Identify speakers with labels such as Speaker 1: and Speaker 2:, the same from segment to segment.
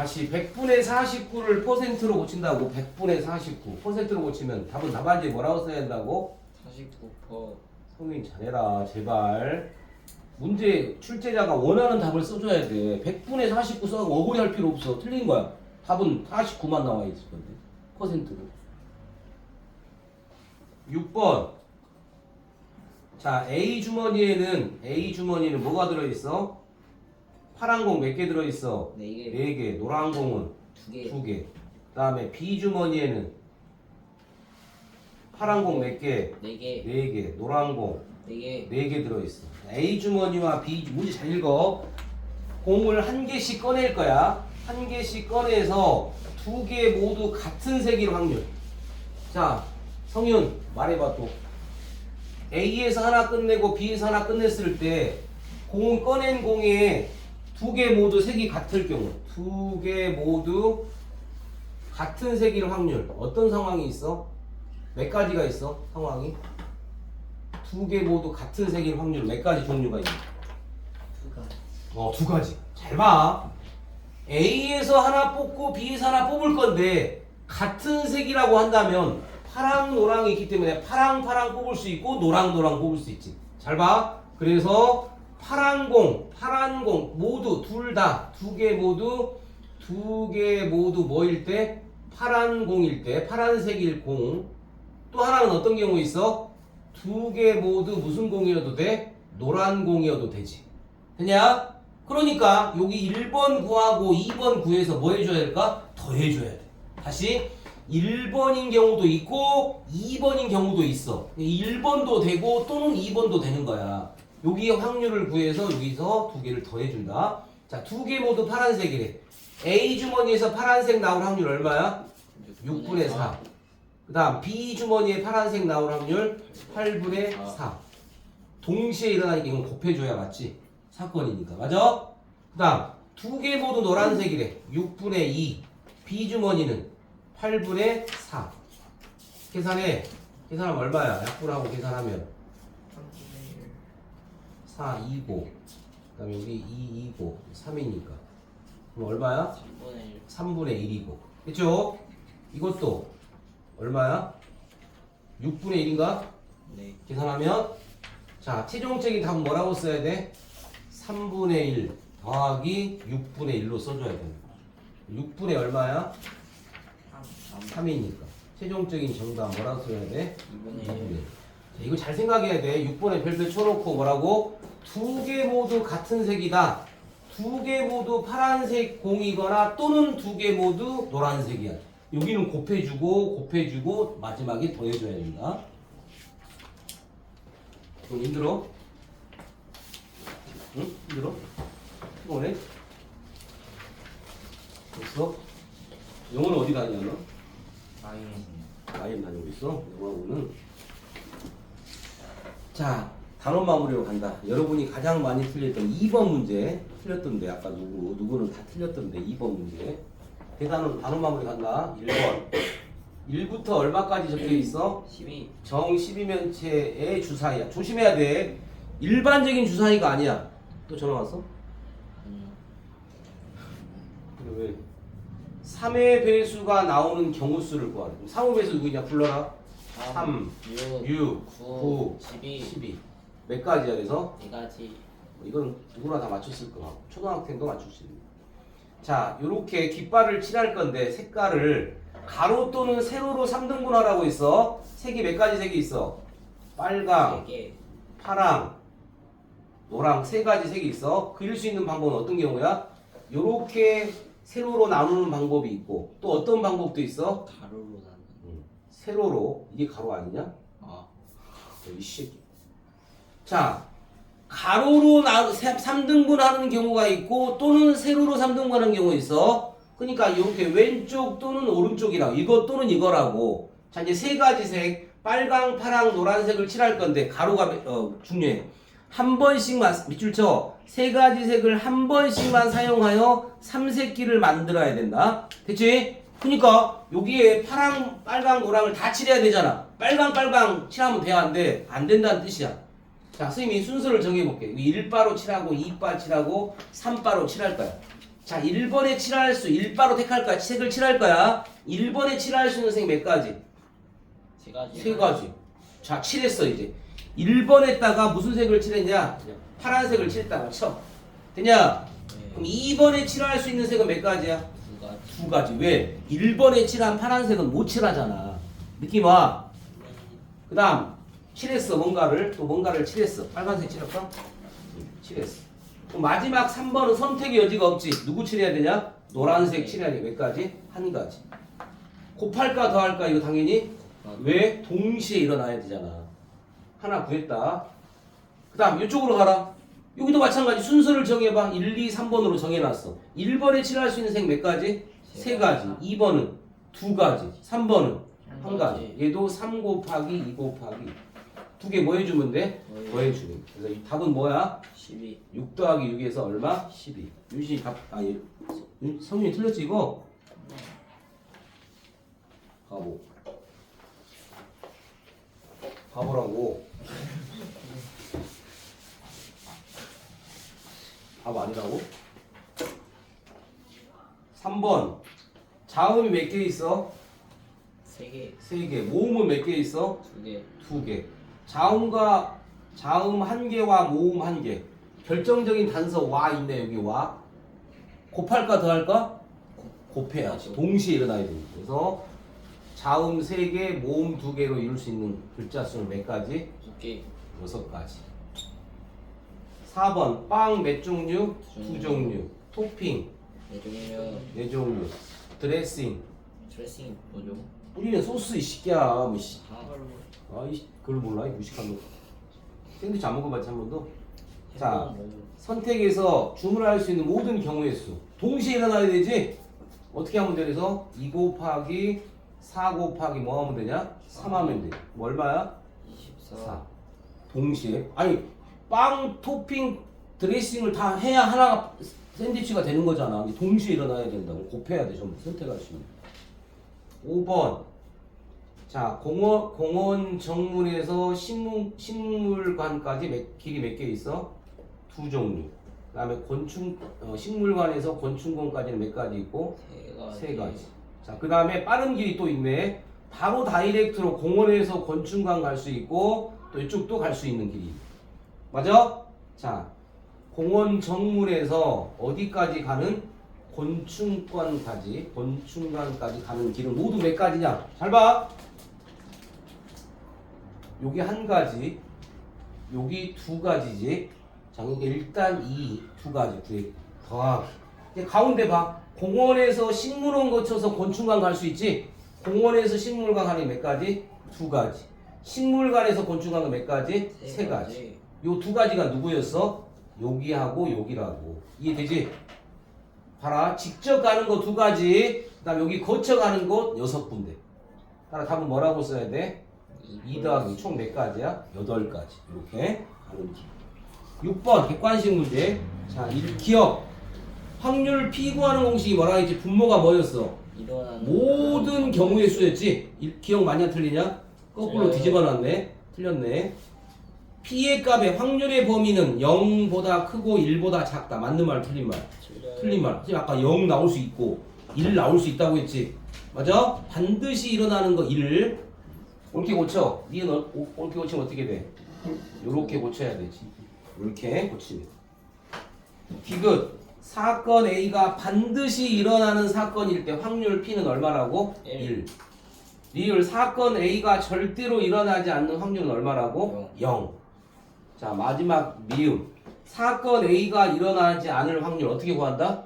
Speaker 1: 다시 100분의 49를 퍼센트로 고친다고 100분의 49 퍼센트로 고치면 답은 답안지에 뭐라고 써야 된다고?
Speaker 2: 49%
Speaker 1: 성민 잘해라 제발. 문제 출제자가 원하는 답을 써줘야 돼. 100분의 49 써서 억울해 할 필요 없어. 틀린 거야. 답은 49만 나와 있을 건데. 퍼센트로. 6번. 자 A 주머니에는 A 주머니는 뭐가 들어있어? 파란 공 몇 개 들어있어?
Speaker 2: 네 이게
Speaker 1: 4개 노란 공은
Speaker 2: 두개
Speaker 1: 2개 그 다음에 B 주머니에는 파란 공 몇 개?
Speaker 2: 네개
Speaker 1: 4개 노란 공
Speaker 2: 네개
Speaker 1: 4개 들어있어. A 주머니와 B 주- 문제 잘 읽어. 공을 한 개씩 꺼낼 거야. 한 개씩 꺼내서 두 개 모두 같은 색일 확률. 자, 성윤 말해봐 또. A에서 하나 끝내고 B에서 하나 끝냈을 때공 꺼낸 공에 두 개 모두 색이 같을 경우 두 개 모두 같은 색일 확률 어떤 상황이 있어? 몇 가지가 있어? 상황이? 두 개 모두 같은 색일 확률 몇 가지 종류가 있냐?
Speaker 2: 두가
Speaker 1: 어, 두 가지. 잘 봐. A에서 하나 뽑고 B에서 하나 뽑을 건데 같은 색이라고 한다면 파랑 노랑이 있기 때문에 파랑 파랑 뽑을 수 있고 노랑 노랑 뽑을 수 있지. 잘 봐. 그래서 파란 공, 파란 공 모두 둘 다 두 개 모두 두 개 모두 뭐일 때 파란 공일 때 파란색일 공. 또 하나는 어떤 경우 있어? 두 개 모두 무슨 공이어도 돼? 노란 공이어도 되지. 되냐? 그러니까 여기 1번 구하고 2번 구해서 뭐 해줘야 될까? 더 해줘야 돼. 다시 1번인 경우도 있고 2번인 경우도 있어. 1번도 되고 또는 2번도 되는 거야. 여기 확률을 구해서 여기서 두 개를 더 해준다. 자, 두 개 모두 파란색이래. A 주머니에서 파란색 나올 확률 얼마야? 6분의 4. 그 다음 B 주머니에 파란색 나올 확률 8분의 4. 동시에 일어나니까 이건 곱해줘야 맞지? 사건이니까. 맞아? 그 다음 두 개 모두 노란색이래. 6분의 2. B 주머니는 8분의 4. 계산해. 계산하면 얼마야? 약분하고 계산하면 4, 2고. 그 다음에 여기 2, 2고. 3이니까. 그럼 얼마야?
Speaker 2: 3분의 1
Speaker 1: 3분의 1이고. 그쵸? 이것도 얼마야? 6분의 1인가?
Speaker 2: 네
Speaker 1: 계산하면 자 최종적인 답은 뭐라고 써야 돼? 3분의 1 더하기 6분의 1로 써줘야 돼 6분의 얼마야?
Speaker 2: 3
Speaker 1: 3이니까 최종적인 정답 뭐라고 써야 돼?
Speaker 2: 2분의 1
Speaker 1: 자, 이거 잘 생각해야 돼 6번에 별표 쳐놓고 뭐라고? 두 개 모두 같은 색이다 두 개 모두 파란색 공이거나 또는 두 개 모두 노란색이야 여기는 곱해주고 곱해주고 마지막에 더해줘야 된다 좀 힘들어? 응? 힘들어? 피곤해? 됐어? 영어는 어디 다니냐 너?
Speaker 2: 아이는
Speaker 1: 아예 다니고 있어? 영어하고는 자 단원 마무리로 간다 여러분이 가장 많이 틀렸던 2번 문제 틀렸던데 아까 누구 누구는 다 틀렸던데 2번 문제 대단원 단원 마무리 간다 1번 1부터 얼마까지 적혀 있어?
Speaker 2: 12
Speaker 1: 정 12면체의 주사위야. 조심해야 돼. 일반적인 주사위가 아니야. 또 전화 왔어? 왜? 3의 배수가 나오는 경우 수를 구하래. 3의 배수 누구냐? 불러라. 3,
Speaker 2: 6
Speaker 1: 6,
Speaker 2: 9
Speaker 1: 9,
Speaker 2: 12
Speaker 1: 12. 몇 가지야, 그래서?
Speaker 2: 네 가지
Speaker 1: 이건 누구나 다 맞췄을 거고. 초등학생도 맞출 수 있는. 자, 요렇게 깃발을 칠할 건데 색깔을 가로 또는 세로로 3등분하라고 있어. 색이 몇 가지 색이 있어? 빨강,
Speaker 2: 4개
Speaker 1: 파랑, 노랑 세 가지 색이 있어. 그릴 수 있는 방법은 어떤 경우야? 요렇게 세로로 나누는 방법이 있고 또 어떤 방법도 있어?
Speaker 2: 가로로 나는
Speaker 1: 음, 세로로 이게 가로 아니냐?
Speaker 2: 아
Speaker 1: 이 새끼. 자, 가로로 나 3등분 하는 경우가 있고 또는 세로로 3등분 하는 경우가 있어. 그러니까 이렇게 왼쪽 또는 오른쪽이라고 이거 또는 이거라고. 자, 이제 세 가지 색 빨강, 파랑, 노란색을 칠할 건데 가로가 어, 중요해. 한 번씩만 밑줄 쳐. 세 가지 색을 한 번씩만 사용하여 삼색기를 만들어야 된다. 됐지? 그러니까 여기에 파랑, 빨강, 노랑을 다 칠해야 되잖아. 빨강, 빨강 칠하면 돼, 안 돼? 안 된다는 뜻이야. 자, 선생님이 순서를 정해볼게. 1바로 칠하고, 2바 칠하고, 3바로 칠할 거야. 자, 1번에 칠할 수 1바로 택할 거야. 색을 칠할 거야. 1번에 칠할 수 있는 색몇 가지?
Speaker 2: 세 가지.
Speaker 1: 세 가지. 자, 칠했어 이제. 1번에다가 무슨 색을 칠했냐? 파란색을 칠했다고 쳐. 되냐? 그럼
Speaker 2: 네.
Speaker 1: 2번에 칠할 수 있는 색은 몇 가지야?
Speaker 2: 두 가지.
Speaker 1: 두 가지. 왜? 1번에 칠한 파란색은 못 칠하잖아. 느낌 와? 그 다음, 칠했어, 뭔가를. 또 뭔가를 칠했어. 빨간색 칠할까? 응, 칠했어. 마지막 3번은 선택의 여지가 없지. 누구 칠해야 되냐? 노란색 칠해야 돼. 몇 가지? 한 가지. 곱할까 더할까? 이거 당연히 왜? 동시에 일어나야 되잖아. 하나 구했다. 그 다음 이쪽으로 가라. 여기도 마찬가지 순서를 정해봐. 1, 2, 3번으로 정해놨어. 1번에 칠할 수 있는 색 몇 가지? 세 가지. 2번은 두 가지. 3번은 한 가지. 얘도 3 곱하기 2 곱하기 두 개 뭐 해주면 돼?
Speaker 2: 더해.
Speaker 1: 해주면 돼. 그래서 이 답은 뭐야?
Speaker 2: 12.
Speaker 1: 6 더하기 6에서 얼마? 12. 윤신이 답, 아니, 성윤이 틀렸지 이거? 바보. 바보라고. 바보 아니라고? 3번. 자음이 몇 개 있어?
Speaker 2: 세 개.
Speaker 1: 3개. 모음은 몇 개 있어?
Speaker 2: 두 개.
Speaker 1: 두 개. 자음과 자음 한 개와 모음 한 개. 결정적인 단서 와 있네 여기 와. 곱할까 더할까? 곱해야지. 동시에 일어나야 됩니다. 그래서 자음 세 개, 모음 두 개로 이룰 수 있는 글자 수는 몇 가지?
Speaker 2: 두 개.
Speaker 1: 여섯 가지. 4번 빵 몇 종류? 두두
Speaker 2: 종류.
Speaker 1: 종류. 토핑
Speaker 2: 네 종이면
Speaker 1: 네 종류. 드레싱
Speaker 2: 드레싱 뭐죠?
Speaker 1: 우리는 소스 이 새끼야. 뭐 씨.
Speaker 2: 아.
Speaker 1: 아이 그걸 몰라 이 무식한 놈. 샌드위치 안 먹어봤지 한 번도? 자.
Speaker 2: 뭐.
Speaker 1: 선택해서 주문할 수 있는 모든 경우의 수. 동시에 일어나야 되지? 어떻게 하면 돼 그래서 2 곱하기 4 곱하기 뭐 하면 되냐? 3 하면 돼 뭐 얼마야
Speaker 2: 24.
Speaker 1: 4 동시에. 아니 빵 토핑 드레싱을 다 해야 하나가 샌드위치가 되는 거잖아. 동시에 일어나야 된다고. 곱해야 돼 전부. 선택할 수 있는. 5번 자 공원 공원 정문에서 식물 식물관까지 몇, 길이 몇 개 있어 두 종류. 그 다음에 곤충 어, 식물관에서 곤충공까지는 몇 가지 있고
Speaker 2: 세 가지.
Speaker 1: 세 가지. 자, 그 다음에 빠른 길이 또 있네. 바로 다이렉트로 공원에서 곤충관 갈 수 있고 또 이쪽도 갈 수 있는 길이. 맞아? 자, 공원 정문에서 어디까지 가는 곤충관까지 곤충관까지 가는 길은 모두 몇 가지냐? 잘 봐. 여기 한 가지, 여기 두 가지지. 자, 그러니까 일단 이 두 가지 구해 더하기. 이제 가운데 봐. 공원에서 식물원 거쳐서 곤충관 갈 수 있지. 공원에서 식물관 가는 게몇 가지? 두 가지. 식물관에서 곤충관 가몇 가지? 세, 가지. 요 두 가지가 누구였어? 여기하고 여기라고. 이해되지? 봐라. 직접 가는 거 두 가지. 그 다음 여기 거쳐 가는 곳 여섯 군데. 따라 답은 뭐라고 써야 돼? 2 더하기 총 몇 가지야? 8가지. 이렇게 가는 길. 6번 객관식 문제. 자, 이 기억. 확률 P 구하는 공식이 뭐라 했지? 분모가 뭐였어?
Speaker 2: 일어나는
Speaker 1: 모든 경우의 수였지. 이- 기억 많이 틀리냐? 거꾸로
Speaker 2: 틀려요.
Speaker 1: 뒤집어 놨네. 틀렸네. P의 값의 확률의 범위는 0보다 크고 1보다 작다. 맞는 말, 틀린 말. 틀린 말. 지금 아까 0 나올 수 있고 1 나올 수 있다고 했지. 맞아? 반드시 일어나는 거 1. 옳게 고쳐. 니은 어- 오- 옳게 고치면 어떻게 돼? 요렇게 고쳐야 되지. 이렇게 고치면. 디귿. 사건 A가 반드시 일어나는 사건일 때 확률 P는 얼마라고?
Speaker 2: 일.
Speaker 1: 1. 리을 사건 A가 절대로 일어나지 않는 확률은 얼마라고? 0. 자, 마지막 미음. 사건 A가 일어나지 않을 확률 어떻게 구한다?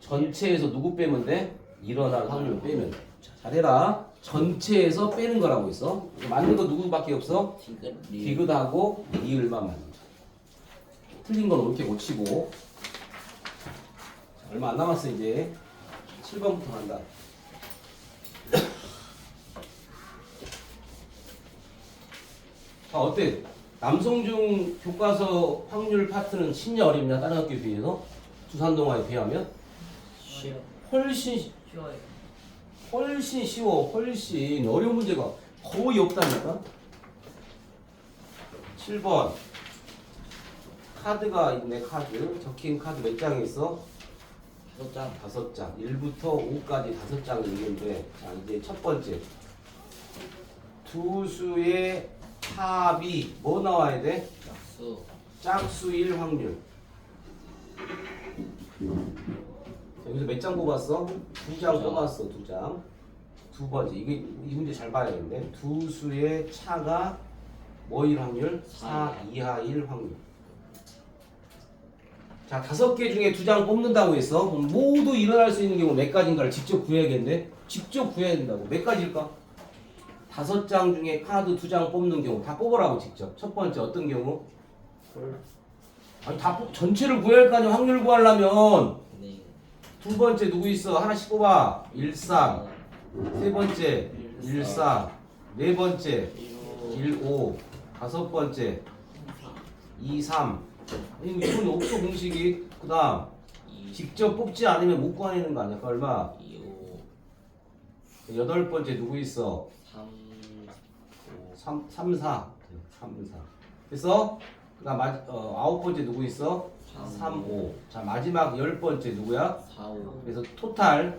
Speaker 1: 전체에서 누구 빼면 돼? 일어날 확률 빼면 돼. 자, 잘해라. 전체에서 빼는 거라고 있어. 맞는 거 누구밖에 없어?
Speaker 2: 디귿.
Speaker 1: 디귿하고 리을만 맞는 거. 틀린 건 옳게 고치고. 자, 얼마 안 남았어 이제. 7번부터 간다. 아 어때? 남성중 교과서 확률 파트는 쉽냐 어렵냐 다른 학교에 비해서 두산동화에 비하면
Speaker 2: 쉬어.
Speaker 1: 훨씬
Speaker 2: 쉬워요.
Speaker 1: 훨씬 쉬워 훨씬 어려운 문제가 거의 없다니까 7번 카드가 있네 카드 적힌 카드 몇장 있어?
Speaker 2: 다섯 장.
Speaker 1: 다섯 장 1부터 5까지 다섯 장이 있는데 자 이제 첫 번째 두 수의 합이 뭐 나와야 돼?
Speaker 2: 약수.
Speaker 1: 짝수일 확률 여기서 몇장 뽑았어? 두장
Speaker 2: 장.
Speaker 1: 뽑았어 두 장 두 번째 이게 이 문제 잘 봐야겠는데 두 수의 차가 뭐일 확률? 4 이하일 확률 자 다섯 개 중에 두 장 뽑는다고 했어 그럼 모두 일어날 수 있는 경우 몇 가지인가를 직접 구해야겠네 직접 구해야 된다고 몇 가지일까? 다섯 장 중에 카드 두 장 뽑는 경우 다 뽑으라고 직접 첫 번째 어떤 경우?
Speaker 2: 홀.
Speaker 1: 아니 다 뽑- 전체를 구해야 할거 아니야 확률 구하려면
Speaker 2: 네.
Speaker 1: 두 번째 누구 있어? 하나씩 뽑아. 1, 3 세 번째 1, 4 네 번째
Speaker 2: 1,
Speaker 1: 1, 5 다섯 번째 2, 3 이건 없어 공식이. 그 다음
Speaker 2: 2,
Speaker 1: 직접 뽑지 않으면 못 구하는 거 아니야? 그 얼마?
Speaker 2: 2, 5,
Speaker 1: 여덟 번째 누구 있어?
Speaker 2: 3, 5,
Speaker 1: 3, 3 4 3, 4 그래서 그 다음 마, 어, 아홉 번째 누구 있어 3, 5 자 마지막 열 번째 누구야
Speaker 2: 4, 5.
Speaker 1: 그래서 토탈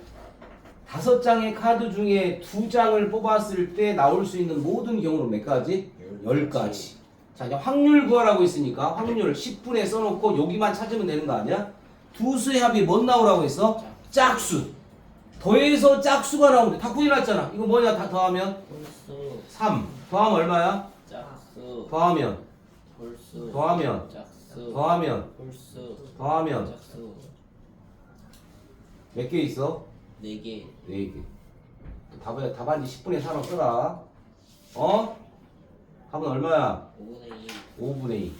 Speaker 1: 다섯 장의 카드 중에 두 장을 뽑았을 때 나올 수 있는 모든 경우는 몇 가지? 열 가지. 자, 이제 확률 구하라고 했으니까 확률 10분에 써놓고 여기만 찾으면 되는 거 아니야? 두 수의 합이 뭔 나오라고 했어? 짝수. 더해서 짝수가 나오는데 다 구해놨잖아. 이거 뭐냐? 다 더하면
Speaker 2: 홀수.
Speaker 1: 3. 더하면 얼마야?
Speaker 2: 짝수.
Speaker 1: 더하면
Speaker 2: 홀수.
Speaker 1: 더하면
Speaker 2: 짝수.
Speaker 1: 더하면
Speaker 2: 홀수.
Speaker 1: 더하면
Speaker 2: 짝수.
Speaker 1: 몇 개 있어?
Speaker 2: 4개.
Speaker 1: 4개. 답에 답안지 10분의 4로 써라. 어? 답은 얼마야?
Speaker 2: 5분의 2.
Speaker 1: 5분의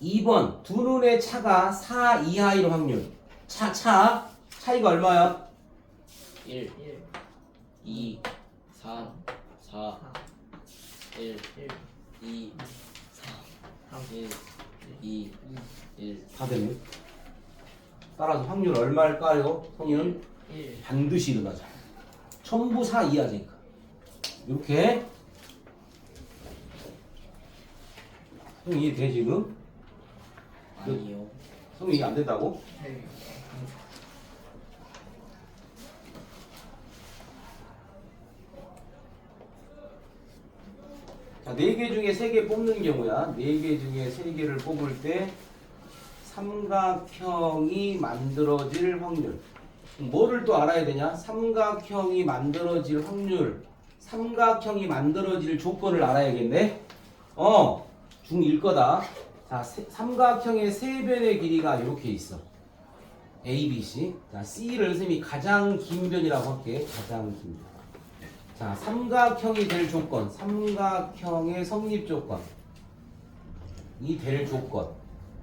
Speaker 1: 2. 2번 두 눈의 차가 4 이하일 확률. 차, 차. 차이가 얼마야?
Speaker 2: 1, 2, 3, 4, 1, 2, 3, 1, 2, 1.
Speaker 1: 다 되네. 따라서 확률 얼마일까요? 성인은
Speaker 2: 1.
Speaker 1: 반드시 일어나죠. 전부 4 이하니까. 이렇게. 형 이해돼 지금?
Speaker 2: 아니요.
Speaker 1: 성이 이해 안 된다고? 자, 4개 중에 3개 뽑는 경우야. 4개 중에 3개를 뽑을 때 삼각형이 만들어질 확률. 뭐를 또 알아야 되냐? 삼각형이 만들어질 확률. 삼각형이 만들어질 조건을 알아야겠네. 어, 중1 거다. 자, 세- 삼각형의 세 변의 길이가 이렇게 있어. A, B, C. 자, C를 쌤이 가장 긴 변이라고 할게. 가장 긴 변. 자, 삼각형이 될 조건. 삼각형의 성립 조건. 이 될 조건.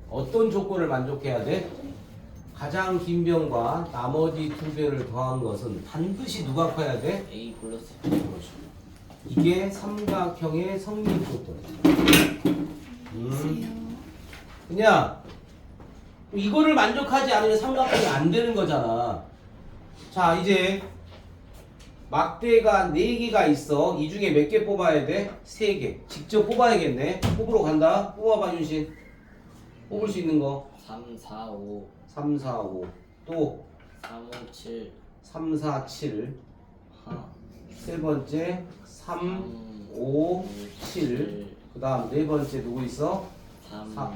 Speaker 1: 어떤 조건을 만족해야 돼? 가장 긴 변과 나머지 두 변을 더한 것은 반드시 누가 커야 돼?
Speaker 2: A 플러스
Speaker 1: 이게 삼각형의 성립 조건. 음. 그냥 이거를 만족하지 않으면 삼각형이 안 되는 거잖아. 자, 이제 막대가 4개가 있어. 이 중에 몇 개 뽑아야 돼? 3개. 직접 뽑아야겠네. 뽑으러 간다. 뽑아봐, 윤신. 뽑을 수 있는 거.
Speaker 2: 3, 4, 5,
Speaker 1: 3, 4, 5. 또
Speaker 2: 3, 5, 7,
Speaker 1: 3, 4, 7.
Speaker 2: 하나,
Speaker 1: 세 번째 3, 5, 7. 그 다음 네 번째 누구 있어?
Speaker 2: 3,
Speaker 1: 사.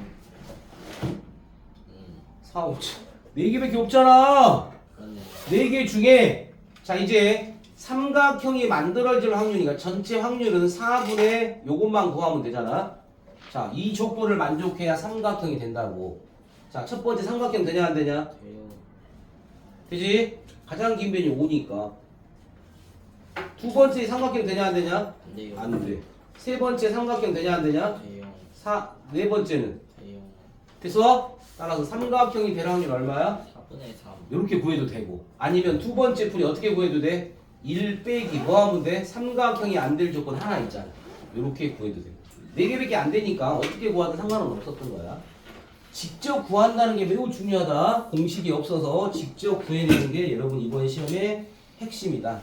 Speaker 2: 음,
Speaker 1: 4, 5, 7. 네 개밖에 없잖아.
Speaker 2: 그렇네.
Speaker 1: 네개 중에 자 이제 삼각형이 만들어질 확률이니까 전체 확률은 4분의 요것만 구하면 되잖아. 자, 이 조건을 만족해야 삼각형이 된다고. 자, 첫 번째 삼각형 되냐 안 되냐? 되지? 가장 긴 변이 5니까. 두 번째 삼각형 되냐 안 되냐?
Speaker 2: 안 돼요.
Speaker 1: 안 돼. 세 번째 삼각형 되냐 안 되냐?
Speaker 2: 돼요.
Speaker 1: 사, 네 번째는
Speaker 2: 돼요.
Speaker 1: 됐어? 따라서 삼각형이 될 확률 얼마야?
Speaker 2: 4분의 3.
Speaker 1: 이렇게 구해도 되고 아니면 두 번째 풀이 어떻게 구해도 돼? 1 빼기 뭐 하면 돼? 삼각형이 안 될 조건 하나 있잖아 이렇게 구해도 되고 네 개밖에 안 되니까 어떻게 구하든 상관은 없었던 거야 직접 구한다는 게 매우 중요하다 공식이 없어서 직접 구해내는 게 여러분 이번 시험의 핵심이다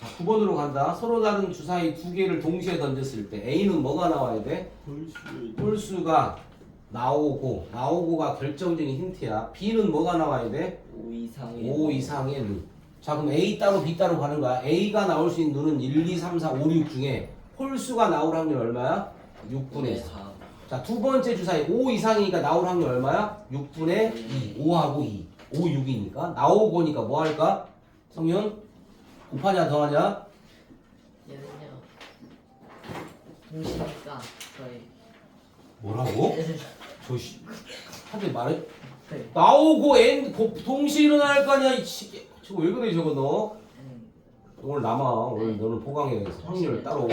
Speaker 1: 자, 9번으로 간다 서로 다른 주사위 두 개를 동시에 던졌을 때 A는 뭐가 나와야 돼?
Speaker 2: 홀수.
Speaker 1: 홀수가 나오고 나오고가 결정적인 힌트야. B는 뭐가 나와야 돼?
Speaker 2: 5 이상의
Speaker 1: 5 이상의 눈. 자 그럼 A 따로 B 따로 가는 거야. A가 나올 수 있는 눈은 1, 2, 3, 4, 5, 6 중에 홀수가 나올 확률 얼마야? 6분의 4. 4자 두 번째 주사위 5 이상이니까 나올 확률 얼마야? 6분의 2. 5하고 2. 5, 6이니까 나오고니까 뭐 할까? 성윤 곱하냐 더하냐?
Speaker 3: 얘는요 동시니까 거의
Speaker 1: 뭐라고? 저씨 한테 말해
Speaker 3: 네.
Speaker 1: 나오고 N 곱 동시에 일어날 거 아니야 이 치. 저거 왜 그래 저거 너?
Speaker 3: 음,
Speaker 1: 오늘 남아 오늘 너는 보강해야겠어 확률 따로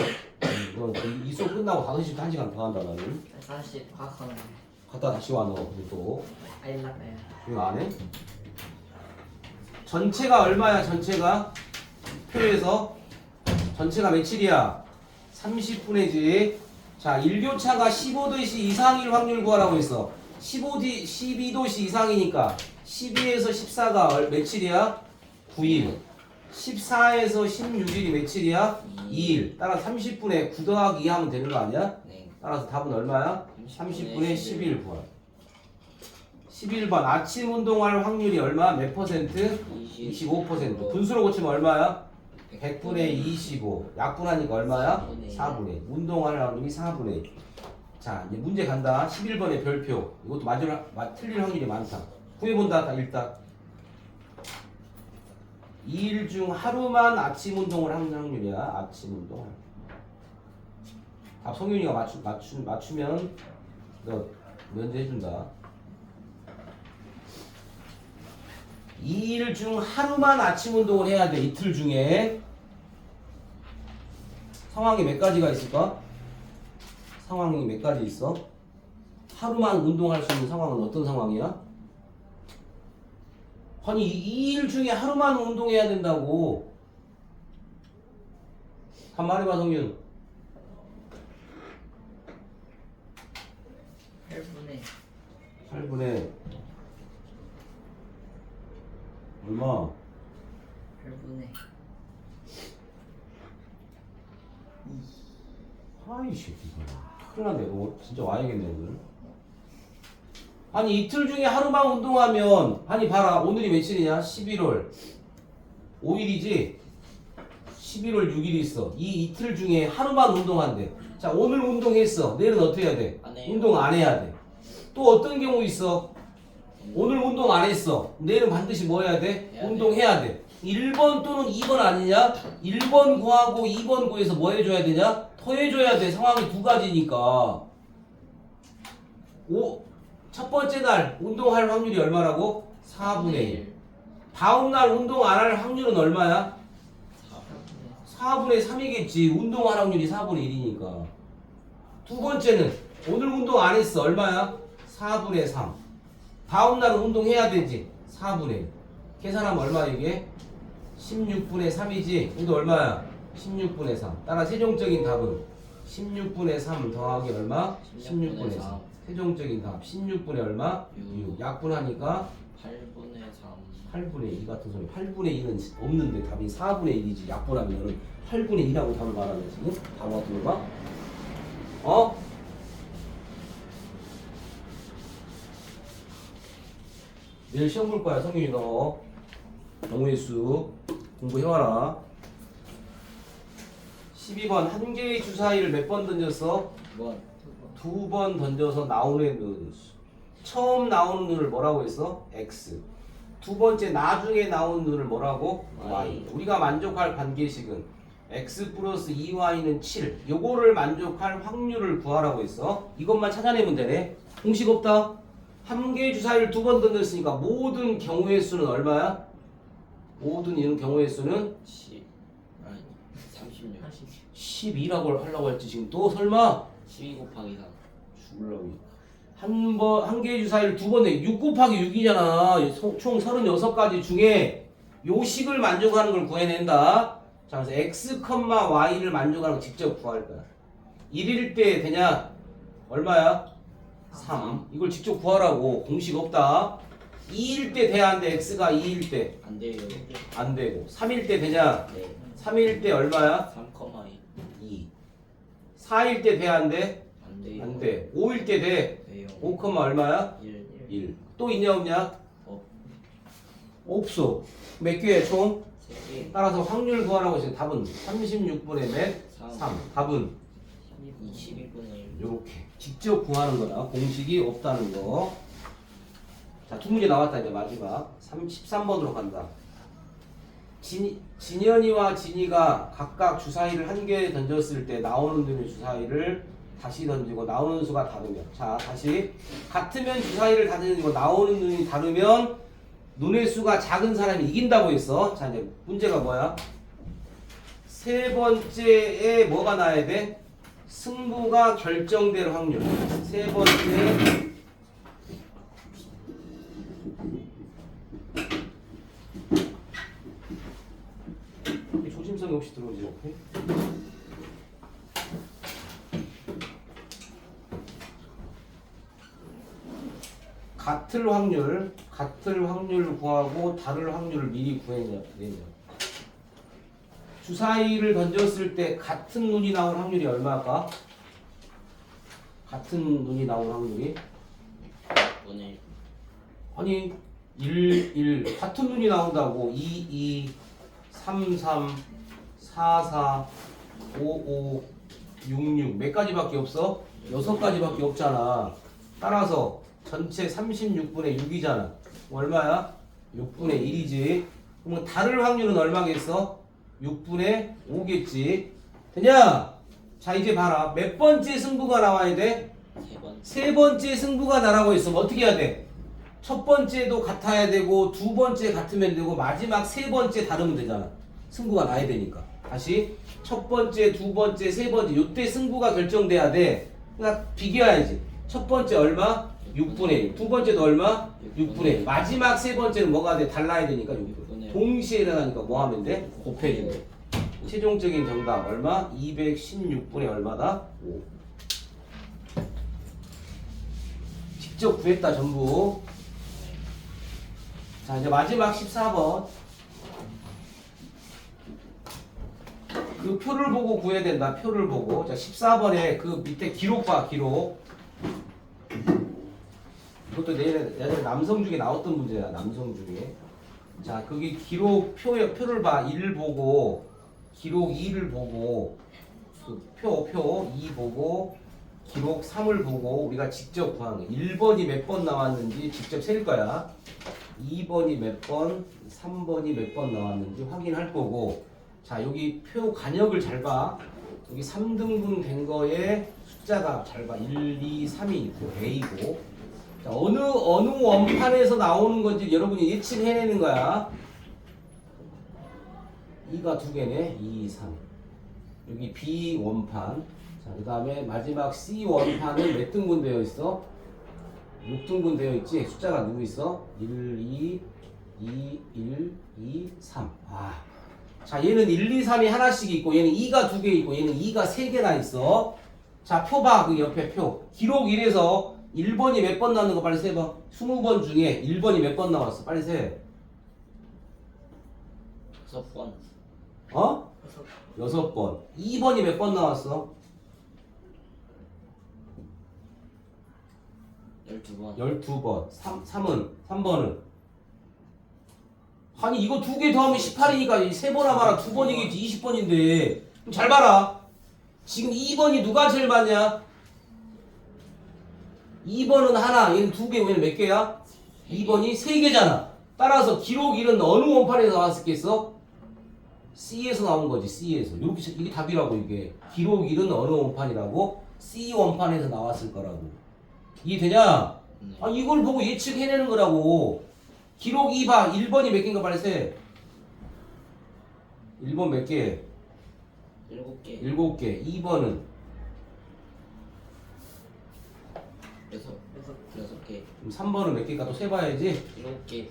Speaker 1: 너이 수업 끝나고 5시부터 1시간 더 한다 나는
Speaker 3: 사실 과학하는
Speaker 1: 갔다 다시 와너 그리고 또
Speaker 3: 알라가요
Speaker 1: 이거 안 해? 전체가 얼마야 전체가? 표에서 전체가 며칠이야? 30분의지 자 일교차가 15도씨 이상일 확률 구하라고 했어 15도, 12도씨 이상이니까 12에서 14가 며칠이야? 9일. 14에서 16일이 며칠이야? 2일. 따라 30분에 9 더하기 2 하면 되는 거 아니야?
Speaker 2: 네.
Speaker 1: 따라서 답은 얼마야? 30분의 11 구할 11번. 아침 운동할 확률이 얼마? 몇 퍼센트? 25% 분수로 고치면 얼마야? 100분의 25 약분하니까 얼마야?
Speaker 2: 4분의
Speaker 1: 4분의 운동할 확률이 4분의 자 이제 문제 간다. 11번의 별표. 이것도 맞을, 맞, 틀릴 확률이 많다. 구해본다 다 일단 2일 중 하루만 아침 운동을 하는 확률이야 아침 운동 답 성윤이가 맞추, 맞추, 맞추면 너 면제해준다 2일 중 하루만 아침 운동을 해야 돼 이틀 중에 상황이 몇 가지가 있을까? 상황이 몇 가지 있어? 하루만 운동할 수 있는 상황은 어떤 상황이야? 아니 2일 중에 하루만 운동해야 된다고. 한 말해봐 성윤
Speaker 3: 8분의
Speaker 1: 8분의 얼마?
Speaker 3: 8분의
Speaker 1: 아이 새끼가 큰일 났네. 너 진짜 와야겠네 오늘 아니 이틀 중에 하루만 운동하면 아니 봐라 오늘이 며칠이냐 11월. 5일이지? 11월 6일이 있어. 이 이틀 중에 하루만 운동한대. 자 오늘 운동했어. 내일은 어떻게 해야 돼?
Speaker 2: 안 해요.
Speaker 1: 운동 안 해야 돼또 어떤 경우 있어? 오늘 운동 안 했어. 내일은 반드시 뭐 해야 돼?
Speaker 2: 해야
Speaker 1: 운동해야 돼. 1번 또는 2번 아니냐? 1번 구하고 2번 구해서 뭐 해줘야 되냐? 더해줘야 돼. 상황이 두 가지니까. 오, 첫 번째 날 운동할 확률이 얼마라고? 4분의 1 다음 날 운동 안 할 확률은 얼마야? 4분의 3이겠지 운동할 확률이 4분의 1이니까 두 번째는 오늘 운동 안 했어 얼마야? 4분의 3 다음 날은 운동해야 되지 4분의 1 계산하면 얼마 이게? 16분의 3이지 근데 얼마야? 16분의 3 따라 세종적인 답은 16분의 3 더하기 얼마? 16분의
Speaker 2: 16 분의
Speaker 1: 3
Speaker 2: 3.
Speaker 1: 세종적인 답 16분의 얼마?
Speaker 2: 육.
Speaker 1: 6 약분하니까
Speaker 2: 8분의 3
Speaker 1: 8분의 2 같은 소리 8분의 2는 없는데 답이 4분의 1이지 약분하면은 8분의 2라고 답을 말하네 지금 답 같은 거 봐? 어? 내일 시험 볼 거야 성윤이 너 영우의 수 공부해와라 12번 한 개의 주사위를 몇 번 던졌어?
Speaker 2: 뭐
Speaker 1: 두 번 던져서 나오는 눈. 처음 나오는 눈을 뭐라고 했어? X. 두 번째 나중에 나온 눈을 뭐라고? Y.
Speaker 2: Y.
Speaker 1: 우리가 만족할 관계식은 X 플러스 2Y는 7 요거를 만족할 확률을 구하라고 했어. 이것만 찾아내면 되네. 공식 없다. 한 개의 주사위를 두 번 던졌으니까 모든 경우의 수는 얼마야? 모든 이런 경우의 수는
Speaker 2: 10 아니 36
Speaker 3: 80
Speaker 1: 12라고 하려고 했지 지금 또? 설마
Speaker 2: 12 곱하기 3
Speaker 1: 죽을라고 한 번 한 개의 주사위를 두번 내. 6 곱하기 6이잖아. 총 36가지 중에 요 식을 만족하는 걸 구해낸다. 자, 그래서 x, y를 만족하는 걸 직접 구할 거야. 1일 때 되냐? 얼마야? 3. 이걸 직접 구하라고. 공식 없다. 2일 때 돼야 안 돼. x가 2일 때.
Speaker 2: 안 돼요
Speaker 1: 안 되고. 3일 때 되냐?
Speaker 2: 네
Speaker 1: 3일 때 얼마야?
Speaker 2: 3,2
Speaker 1: 2. 4일 때 돼야 안 돼?
Speaker 2: 안안 돼요.
Speaker 1: 안 돼. 5일 때 돼.
Speaker 2: 돼요.
Speaker 1: 5, 얼마야?
Speaker 2: 1
Speaker 1: 1. 또 있냐 없냐?
Speaker 2: 어.
Speaker 1: 없어. 몇 개야 총?
Speaker 2: 3개
Speaker 1: 따라서 확률 구하라고 했으니 답은 36분의 몇?
Speaker 2: 3
Speaker 1: 3. 답은
Speaker 2: 21분의 1
Speaker 1: 이렇게 직접 구하는 거다. 공식이 없다는 거. 자, 두 문제 나왔다 이제 마지막. 3, 13번으로 간다. 진, 진현이와 진이가 각각 주사위를 한 개 던졌을 때 나오는 눈의 주사위를 다시 던지고 나오는 수가 다르면 자 다시. 같으면 주사위를 다 던지고 나오는 눈이 다르면 눈의 수가 작은 사람이 이긴다고 했어. 자 이제 문제가 뭐야? 세 번째에 뭐가 나야 돼? 승부가 결정될 확률. 세 번째 없이 들어오지 이렇게 같을 확률 같을 확률을 구하고 다를 확률을 미리 구해내냐 내냐. 주사위를 던졌을 때 같은 눈이 나올 확률이 얼마일까? 같은 눈이 나올 확률이?
Speaker 2: 분의
Speaker 1: 아니 1, 1 같은 눈이 나온다고. 2, 2 3, 3 4, 4 5, 5 6, 6 몇 가지밖에 없어? 여섯 가지밖에 없잖아 따라서 전체 36분의 6이잖아 얼마야? 6분의 1이지 그러면 다를 확률은 얼마겠어? 6분의 5겠지 되냐? 자 이제 봐라 몇 번째 승부가 나와야 돼?
Speaker 2: 3번
Speaker 1: 세 번째 승부가 나라고 있으면 어떻게 해야 돼? 첫 번째도 같아야 되고 두 번째 같으면 되고 마지막 세 번째 다르면 되잖아. 승부가 나야 되니까. 다시 첫 번째, 두 번째, 세 번째 요때 승부가 결정돼야 돼. 그러니까 비교해야지. 첫 번째 얼마? 6분의 1. 두 번째도 얼마? 6분의 1. 마지막 세 번째는 뭐가 돼? 달라야 되니까 6분의 1. 동시에 일어나니까 뭐 하면 돼? 곱해주면 돼. 최종적인 정답 얼마? 216분의 얼마다? 5. 직접 구했다 전부 자 이제 마지막 14번 그 표를 보고 구해야 된다 표를 보고 자 14번에 그 밑에 기록 봐 기록 이것도 내일 예전에 남성 중에 나왔던 문제야 남성 중에 자 거기 기록 표, 표를 봐 1 보고 기록 2를 보고 그 표, 표 2 보고 기록 3을 보고 우리가 직접 구하는 거야. 1번이 몇 번 나왔는지 직접 셀 거야. 2번이 몇 번, 3번이 몇 번 나왔는지 확인할 거고. 자, 여기 표 간역을 잘 봐. 여기 3등분 된 거에 숫자가 잘 봐. 1, 2, 3이 있고 A고. 자, 어느 어느 원판에서 나오는 건지 여러분이 예측해내는 거야. 2가 두 개네. 2, 3. 여기 B 원판. 자, 그 다음에 마지막 C 원판은 몇 등분 되어 있어? 6등분 되어 있지? 숫자가 누구 있어? 1, 2, 2, 1, 2, 3. 아. 자, 얘는 1, 2, 3이 하나씩 있고, 얘는 2가 두 개 있고, 얘는 2가 세 개나 있어. 자, 표 봐. 그 옆에 표. 기록 1에서 1번이 몇 번 나오는 거 빨리 세봐. 20번 중에 1번이 몇 번 나왔어? 빨리 세.
Speaker 2: 6번
Speaker 1: 어? 여섯 번. 2번이 몇 번 나왔어?
Speaker 2: 12번
Speaker 1: 12번. 3, 3은? 3번은? 아니, 이거 두 개 더하면 18이니까 세 번 하면 두 번이겠지. 20번인데. 잘 봐라. 지금 2번이 누가 제일 많냐? 2번은 하나, 얘는 두 개, 얘는 몇 개야? 2번이 세 개잖아. 따라서 기록 1은 어느 원판에서 나왔겠어? C에서 나온 거지, C에서. 이렇게, 이게 답이라고, 이게. 기록 1은 어느 원판이라고? C 원판에서 나왔을 거라고. 이해되냐?
Speaker 2: 네.
Speaker 1: 아 이걸 보고 예측해내는 거라고 기록 2봐 1번이 몇 개인가 빨리 세 1번 몇 개?
Speaker 2: 7개.
Speaker 1: 7개. 2번은?
Speaker 2: 6 6개.
Speaker 1: 3번은 몇 개일까? 또 세봐야지.
Speaker 2: 7개.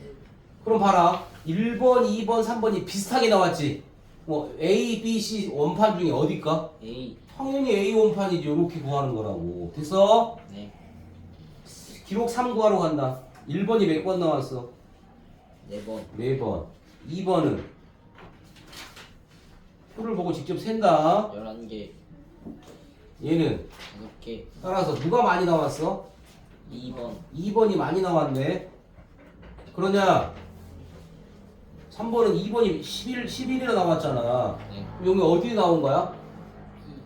Speaker 1: 그럼 봐라. 1번 2번 3번이 비슷하게 나왔지. 뭐 A, B, C 원판 중에 어디일까?
Speaker 2: A.
Speaker 1: 당연히 A 원판이지. 이렇게 구하는 거라고. 됐어?
Speaker 2: 네.
Speaker 1: 기록 3 구하러 간다. 1번이 몇 번 나왔어?
Speaker 2: 4번
Speaker 1: 4번 2번은 표를 보고 직접 센다
Speaker 2: 11개
Speaker 1: 얘는
Speaker 2: 다섯 개
Speaker 1: 따라서 누가 많이 나왔어?
Speaker 2: 2번
Speaker 1: 2번이 많이 나왔네. 그러냐? 3번은 2번이 11, 11이나 나왔잖아.
Speaker 2: 네
Speaker 1: 여기 어디 나온 거야?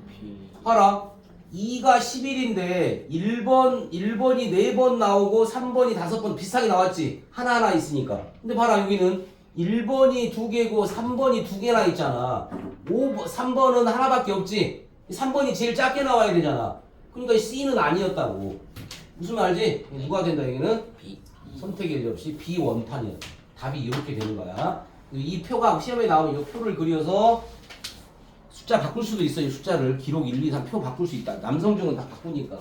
Speaker 2: B
Speaker 1: 봐라. 2가 11인데 1번, 1번이 4번 나오고 3번이 5번 비슷하게 나왔지. 하나하나 있으니까. 근데 봐라 여기는 1번이 2개고 3번이 2개나 있잖아. 5번, 3번은 하나밖에 없지. 3번이 제일 작게 나와야 되잖아. 그러니까 C는 아니었다고. 무슨 말지? 누가 된다 여기는?
Speaker 2: B
Speaker 1: 선택의 접시 비원판이야. 답이 이렇게 되는 거야. 이 표가 시험에 나오면 이 표를 그려서 숫자 바꿀 수도 있어요. 숫자를 기록 1, 2, 3 표 바꿀 수 있다. 남성중은 다 바꾸니까.